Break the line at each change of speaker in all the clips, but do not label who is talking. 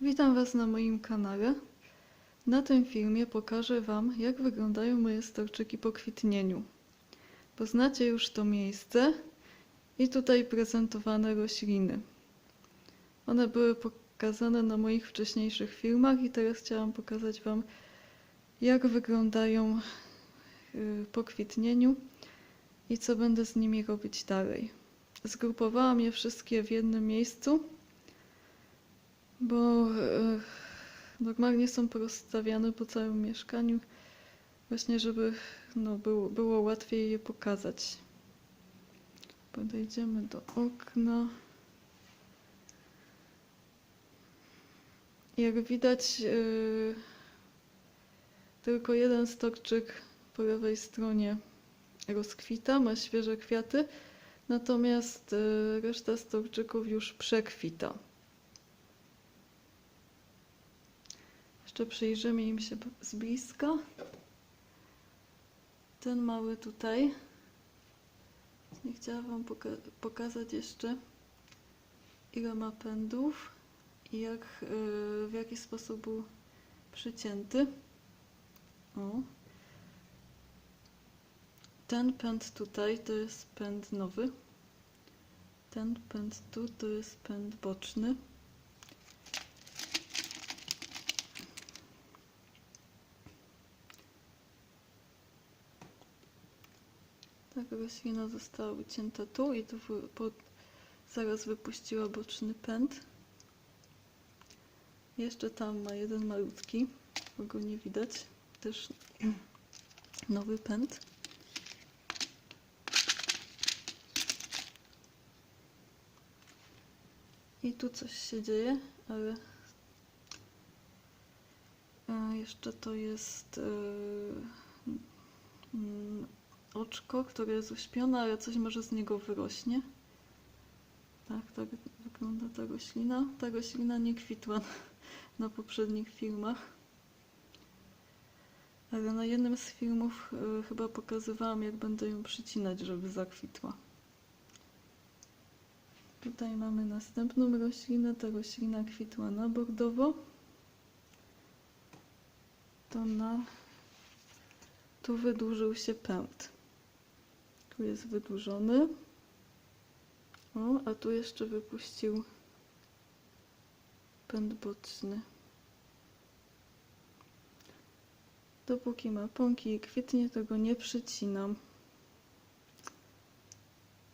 Witam Was na moim kanale. Na tym filmie pokażę Wam, jak wyglądają moje storczyki po kwitnieniu. Poznacie już to miejsce i tutaj prezentowane rośliny. One były pokazane na moich wcześniejszych filmach i teraz chciałam pokazać Wam, jak wyglądają y, po kwitnieniu i co będę z nimi robić dalej. Zgrupowałam je wszystkie w jednym miejscu bo e, normalnie są porozstawiane po całym mieszkaniu, właśnie żeby no, było, było łatwiej je pokazać. Podejdziemy do okna. Jak widać, e, tylko jeden storczyk po lewej stronie rozkwita, ma świeże kwiaty, natomiast e, reszta storczyków już przekwita. Jeszcze przyjrzymy im się z bliska. Ten mały tutaj. Nie chciałam Wam poka pokazać jeszcze, ile ma pędów i jak, yy, w jaki sposób był przycięty. O. Ten pęd tutaj to jest pęd nowy. Ten pęd tu to jest pęd boczny. Tak, roślina została ucięta tu i tu zaraz wypuściła boczny pęd. Jeszcze tam ma jeden malutki, bo go nie widać. Też nowy pęd. I tu coś się dzieje, ale e, jeszcze to jest mm, oczko, które jest uśpione, ale coś może z niego wyrośnie. Tak, tak wygląda ta roślina. Ta roślina nie kwitła na, poprzednich filmach. Ale na jednym z filmów y, chyba pokazywałam, jak będę ją przycinać, żeby zakwitła. Tutaj mamy następną roślinę. Ta roślina kwitła na bordowo. To na... Tu wydłużył się pęd. Tu jest wydłużony. O, a tu jeszcze wypuścił pęd boczny. Dopóki ma pąki i kwitnie, to go nie przycinam.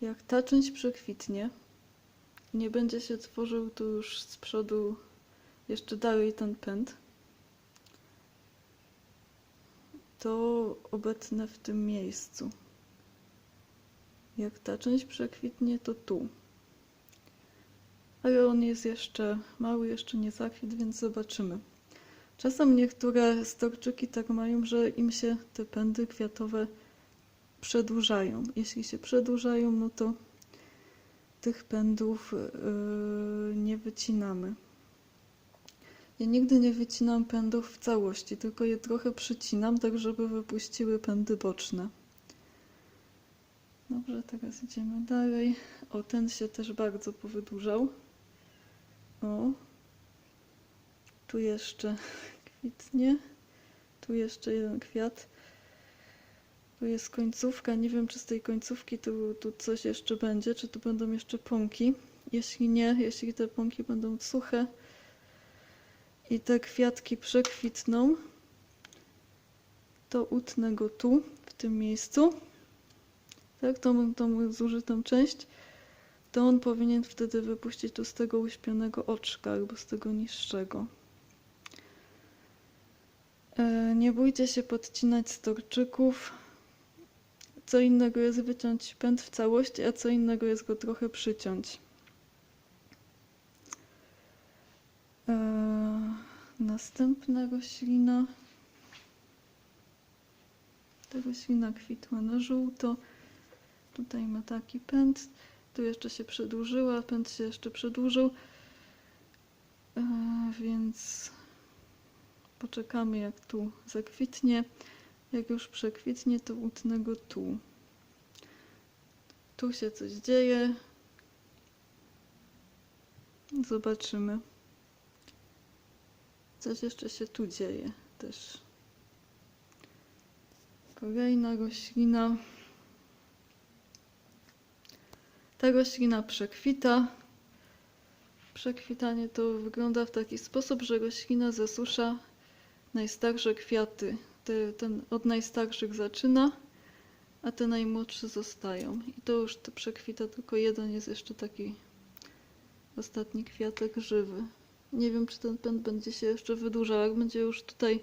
Jak ta część przekwitnie, nie będzie się tworzył tu już z przodu jeszcze dalej ten pęd, to obecnę w tym miejscu. Jak ta część przekwitnie, to tu. Ale on jest jeszcze mały, jeszcze nie zakwit, więc zobaczymy. Czasem niektóre storczyki tak mają, że im się te pędy kwiatowe przedłużają. Jeśli się przedłużają, no to tych pędów yy, nie wycinamy. Ja nigdy nie wycinam pędów w całości, tylko je trochę przycinam, tak żeby wypuściły pędy boczne. Dobrze, teraz idziemy dalej. O, ten się też bardzo powydłużał. O, tu jeszcze kwitnie. Tu jeszcze jeden kwiat. Tu jest końcówka. Nie wiem, czy z tej końcówki tu, tu coś jeszcze będzie, czy tu będą jeszcze pąki. Jeśli nie, jeśli te pąki będą suche i te kwiatki przekwitną, to utnę go tu, w tym miejscu tak, tą, tą zużytą część, to on powinien wtedy wypuścić tu z tego uśpionego oczka albo z tego niższego. E, nie bójcie się podcinać storczyków. Co innego jest wyciąć pęd w całości, a co innego jest go trochę przyciąć. E, następna roślina. Ta roślina kwitła na żółto. Tutaj ma taki pęd. Tu jeszcze się przedłużyła, pęd się jeszcze przedłużył. E, więc poczekamy jak tu zakwitnie. Jak już przekwitnie, to utnę go tu. Tu się coś dzieje. Zobaczymy. Coś jeszcze się tu dzieje też. Kolejna roślina. Ta roślina przekwita. Przekwitanie to wygląda w taki sposób, że roślina zasusza najstarsze kwiaty. Te, ten od najstarszych zaczyna, a te najmłodsze zostają. I to już to przekwita, tylko jeden jest jeszcze taki ostatni kwiatek żywy. Nie wiem, czy ten pęd będzie się jeszcze wydłużał. Jak będzie już tutaj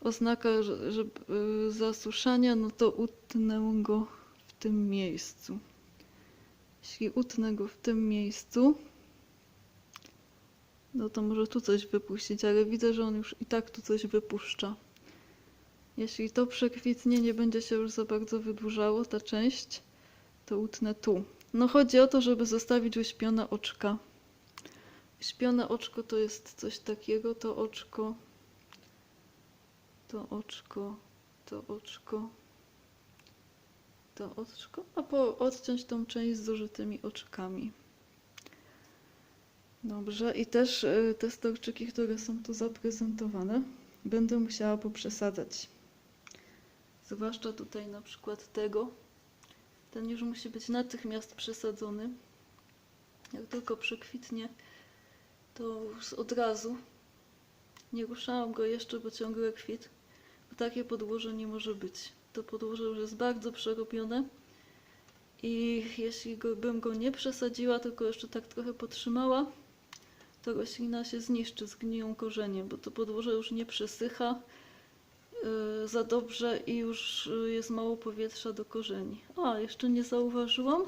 oznaka że, że, y, zasuszania, no to utnę go w tym miejscu. Jeśli utnę go w tym miejscu, no to może tu coś wypuścić, ale widzę, że on już i tak tu coś wypuszcza. Jeśli to przekwitnie nie będzie się już za bardzo wydłużało, ta część, to utnę tu. No chodzi o to, żeby zostawić uśpione oczka. Uśpione oczko to jest coś takiego, to oczko, to oczko, to oczko, to oczko, a po odciąć tą część z zużytymi oczkami. Dobrze, i też y, te storczyki, które są tu zaprezentowane, będę musiała poprzesadzać. Zwłaszcza tutaj na przykład tego. Ten już musi być natychmiast przesadzony. Jak tylko przekwitnie, to już od razu. Nie ruszałam go jeszcze, bo ciągle kwit. Bo takie podłoże nie może być. To podłoże już jest bardzo przerobione. I jeśli go, bym go nie przesadziła, tylko jeszcze tak trochę potrzymała, to roślina się zniszczy, zgniją korzenie, bo to podłoże już nie przesycha yy, za dobrze i już yy, jest mało powietrza do korzeni. A, jeszcze nie zauważyłam.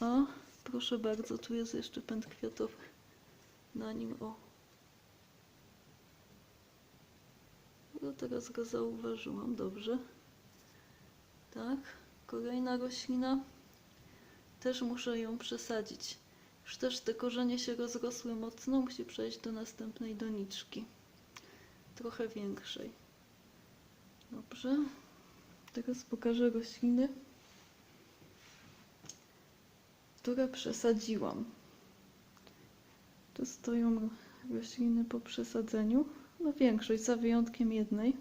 A, proszę bardzo, tu jest jeszcze pęd kwiatowy na nim, o. No teraz go zauważyłam, dobrze. Tak, kolejna roślina. Też muszę ją przesadzić. Już też te korzenie się rozrosły mocno, musi przejść do następnej doniczki. Trochę większej. Dobrze. Teraz pokażę rośliny, które przesadziłam. Tu stoją rośliny po przesadzeniu. No większość, za wyjątkiem jednej.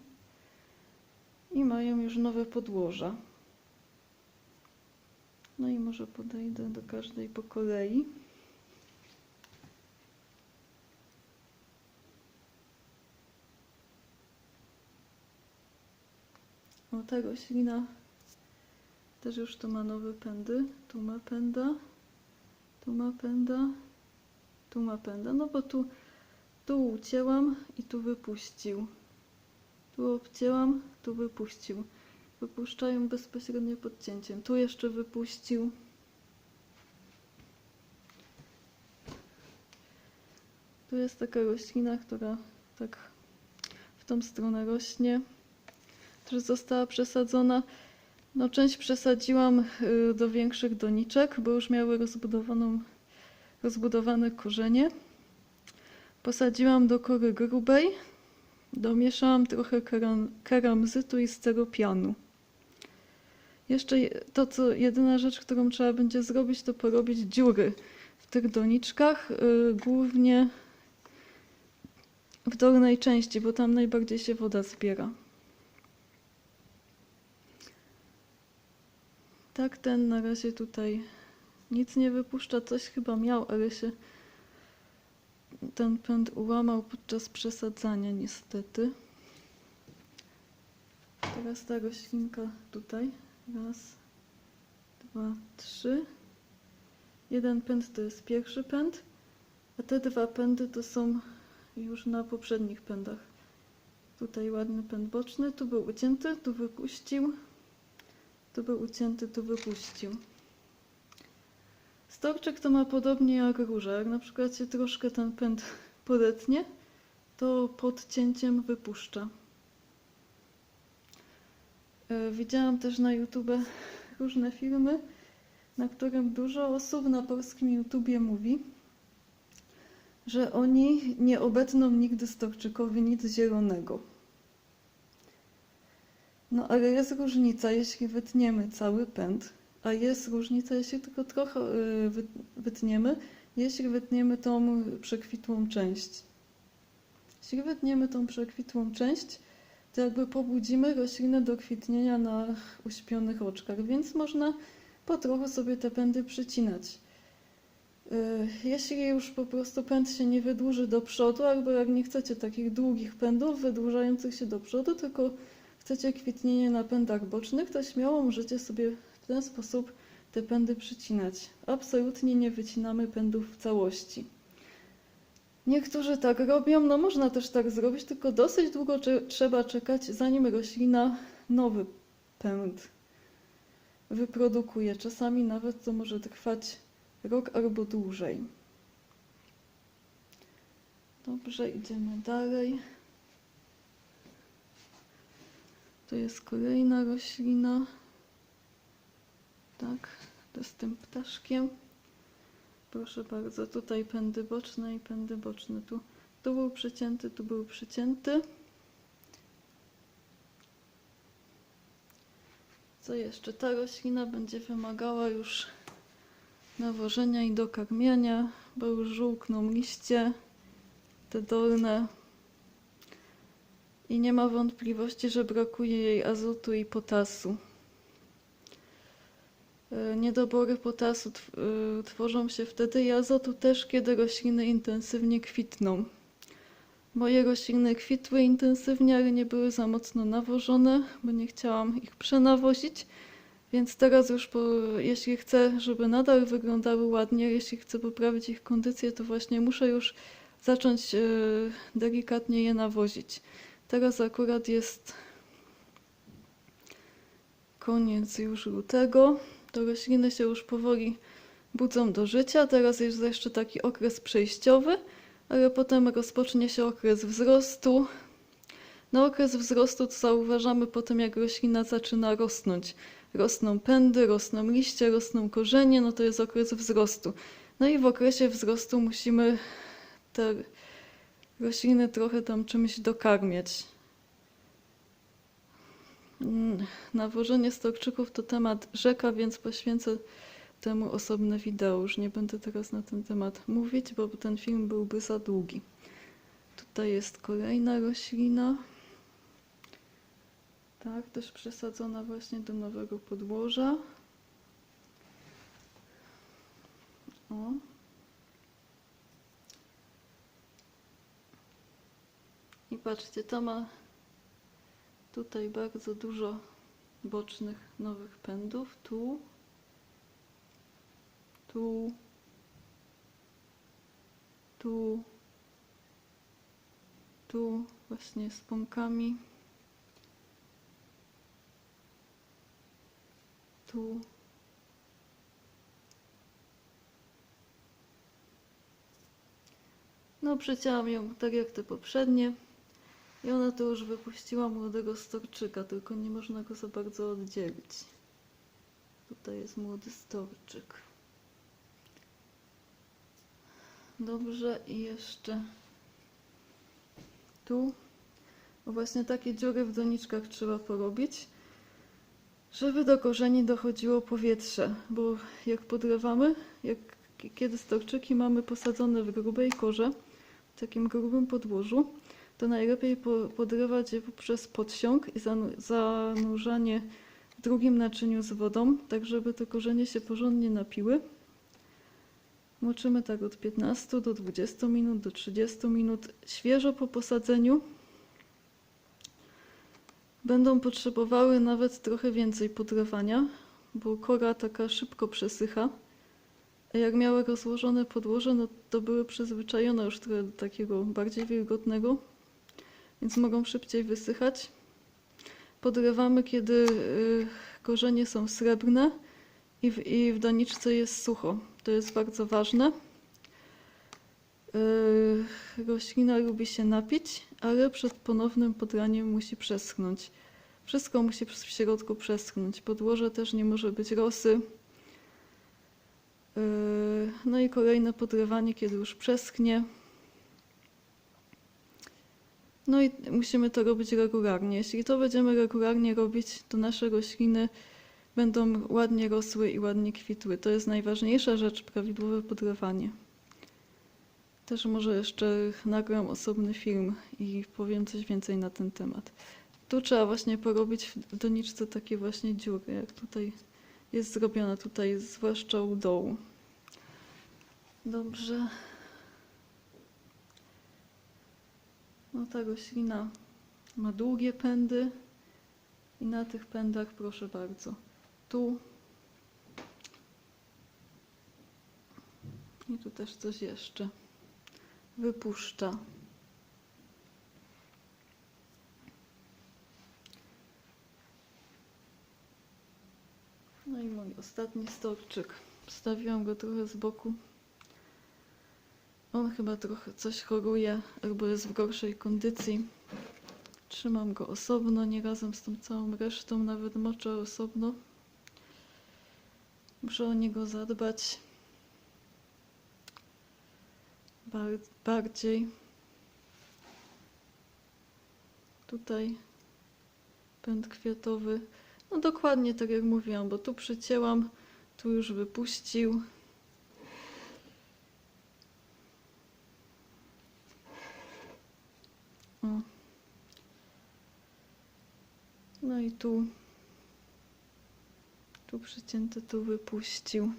I mają już nowe podłoża. No i może podejdę do każdej po kolei. O, ta roślina też już tu ma nowe pędy. Tu ma pęda, tu ma pęda, tu ma pęda. No bo tu, tu ucięłam i tu wypuścił. Tu obcięłam, tu wypuścił. Wypuszczają bezpośrednio pod cięciem. Tu jeszcze wypuścił. Tu jest taka roślina, która tak w tą stronę rośnie. Też została przesadzona. No, część przesadziłam y, do większych doniczek, bo już miały rozbudowaną, rozbudowane korzenie. Posadziłam do kory grubej. Domieszałam trochę keram, keramzytu i sceropianu. Jeszcze je- to, co jedyna rzecz, którą trzeba będzie zrobić, to porobić dziury w tych doniczkach, y, głównie w dolnej części, bo tam najbardziej się woda zbiera. Tak, ten na razie tutaj nic nie wypuszcza, coś chyba miał, ale się ten pęd ułamał podczas przesadzania niestety. Teraz ta roślinka tutaj. Raz, dwa, trzy. Jeden pęd to jest pierwszy pęd, a te dwa pędy to są już na poprzednich pędach. Tutaj ładny pęd boczny, tu był ucięty, tu wypuścił. Tu był ucięty, tu wypuścił. Storczek to ma podobnie jak róża. Jak na przykład się troszkę ten pęd podetnie, to pod cięciem wypuszcza. E, Widziałam też na YouTube różne filmy, na którym dużo osób na polskim YouTubie mówi, że oni nie obetną nigdy storczykowi nic zielonego. No ale jest różnica, jeśli wytniemy cały pęd, a jest różnica, jeśli tylko trochę y, wy- wytniemy, jeśli wytniemy tą przekwitłą część. Jeśli wytniemy tą przekwitłą część, to jakby pobudzimy roślinę do kwitnienia na uśpionych oczkach, więc można po trochu sobie te pędy przycinać. Yy, Jeśli już po prostu pęd się nie wydłuży do przodu, albo jak nie chcecie takich długich pędów wydłużających się do przodu, tylko chcecie kwitnienie na pędach bocznych, to śmiało możecie sobie w ten sposób te pędy przycinać. Absolutnie nie wycinamy pędów w całości. Niektórzy tak robią, no można też tak zrobić, tylko dosyć długo trzeba czekać, zanim roślina nowy pęd wyprodukuje. Czasami nawet to może trwać rok albo dłużej. Dobrze, idziemy dalej. To jest kolejna roślina. Tak, to z tym ptaszkiem. Proszę bardzo, tutaj pędy boczne i pędy boczne. Tu, tu był przycięty, tu był przycięty. Co jeszcze? Ta roślina będzie wymagała już nawożenia i dokarmiania, bo już żółkną liście, te dolne. I nie ma wątpliwości, że brakuje jej azotu i potasu. E, Niedobory potasu y, tworzą się wtedy i azotu też, kiedy rośliny intensywnie kwitną. Moje rośliny kwitły intensywnie, ale nie były za mocno nawożone, bo nie chciałam ich przenawozić. Więc teraz już, po, jeśli chcę, żeby nadal wyglądały ładnie, jeśli chcę poprawić ich kondycję, to właśnie muszę już zacząć e, delikatnie je nawozić. Teraz akurat jest koniec już lutego. To rośliny się już powoli budzą do życia. Teraz jest jeszcze taki okres przejściowy, ale potem rozpocznie się okres wzrostu. Na okres wzrostu to zauważamy potem, jak roślina zaczyna rosnąć. Rosną pędy, rosną liście, rosną korzenie, no to jest okres wzrostu. No i w okresie wzrostu musimy te rośliny trochę tam czymś dokarmiać. Nawożenie storczyków to temat rzeka, więc poświęcę temu osobne wideo. Już nie będę teraz na ten temat mówić, bo ten film byłby za długi. Tutaj jest kolejna roślina. Tak, też przesadzona właśnie do nowego podłoża. O. I patrzcie, to ma tutaj bardzo dużo bocznych nowych pędów. Tu, tu, tu, tu właśnie z pąkami. Tu. No, przecięłam ją tak jak te poprzednie. I ona to już wypuściła młodego storczyka, tylko nie można go za bardzo oddzielić. Tutaj jest młody storczyk. Dobrze, i jeszcze tu. O właśnie takie dziury w doniczkach trzeba porobić, żeby do korzeni dochodziło powietrze, bo jak podrywamy, jak kiedy storczyki mamy posadzone w grubej korze, w takim grubym podłożu, to najlepiej po, podrywać je poprzez podsiąg i zanu- zanurzanie w drugim naczyniu z wodą, tak żeby te korzenie się porządnie napiły. Moczymy tak od 15 do 20 minut, do 30 minut. Świeżo po posadzeniu będą potrzebowały nawet trochę więcej podrywania, bo kora taka szybko przesycha. A jak miały rozłożone podłoże, no to były przyzwyczajone już trochę do takiego bardziej wilgotnego, więc mogą szybciej wysychać. Podrywamy, kiedy y, korzenie są srebrne i w, i w doniczce jest sucho. To jest bardzo ważne. Y, Roślina lubi się napić, ale przed ponownym podraniem musi przeschnąć. Wszystko musi w środku przeschnąć. Podłoże też nie może być rosy. Yy, No i kolejne podrywanie, kiedy już przeschnie. No i musimy to robić regularnie. Jeśli to będziemy regularnie robić, to nasze rośliny będą ładnie rosły i ładnie kwitły. To jest najważniejsza rzecz, prawidłowe podrywanie. Też może jeszcze nagram osobny film i powiem coś więcej na ten temat. Tu trzeba właśnie porobić w doniczce takie właśnie dziury, jak tutaj jest zrobiona, tutaj zwłaszcza u dołu. Dobrze. No ta roślina ma długie pędy i na tych pędach proszę bardzo. Tu i tu też coś jeszcze wypuszcza. No i mój ostatni storczyk. Wstawiłam go trochę z boku. On chyba trochę coś choruje albo jest w gorszej kondycji. Trzymam go osobno, nie razem z tą całą resztą, nawet moczę osobno. Muszę o niego zadbać bar- bardziej. Tutaj pęd kwiatowy. No dokładnie tak jak mówiłam, bo tu przycięłam, tu już wypuścił. No i tu, tu przycięty, tu wypuścił.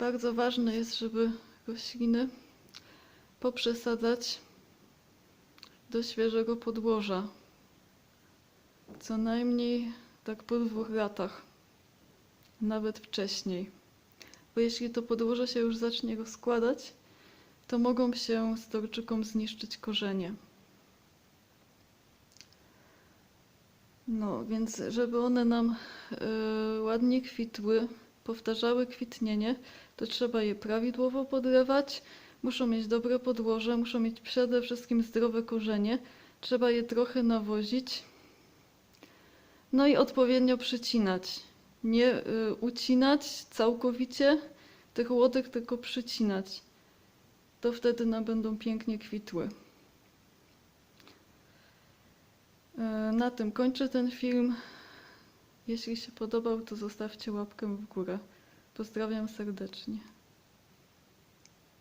Bardzo ważne jest, żeby rośliny poprzesadzać do świeżego podłoża. Co najmniej tak po dwóch latach, nawet wcześniej. Bo jeśli to podłoże się już zacznie rozkładać, to mogą się storczykom zniszczyć korzenie. No, więc żeby one nam e, ładnie kwitły, powtarzały kwitnienie, to trzeba je prawidłowo podlewać. Muszą mieć dobre podłoże, muszą mieć przede wszystkim zdrowe korzenie. Trzeba je trochę nawozić. No i odpowiednio przycinać. Nie y, ucinać całkowicie tych łodyg, tylko przycinać. To wtedy nam będą pięknie kwitły. Na tym kończę ten film. Jeśli się podobał, to zostawcie łapkę w górę. Pozdrawiam serdecznie.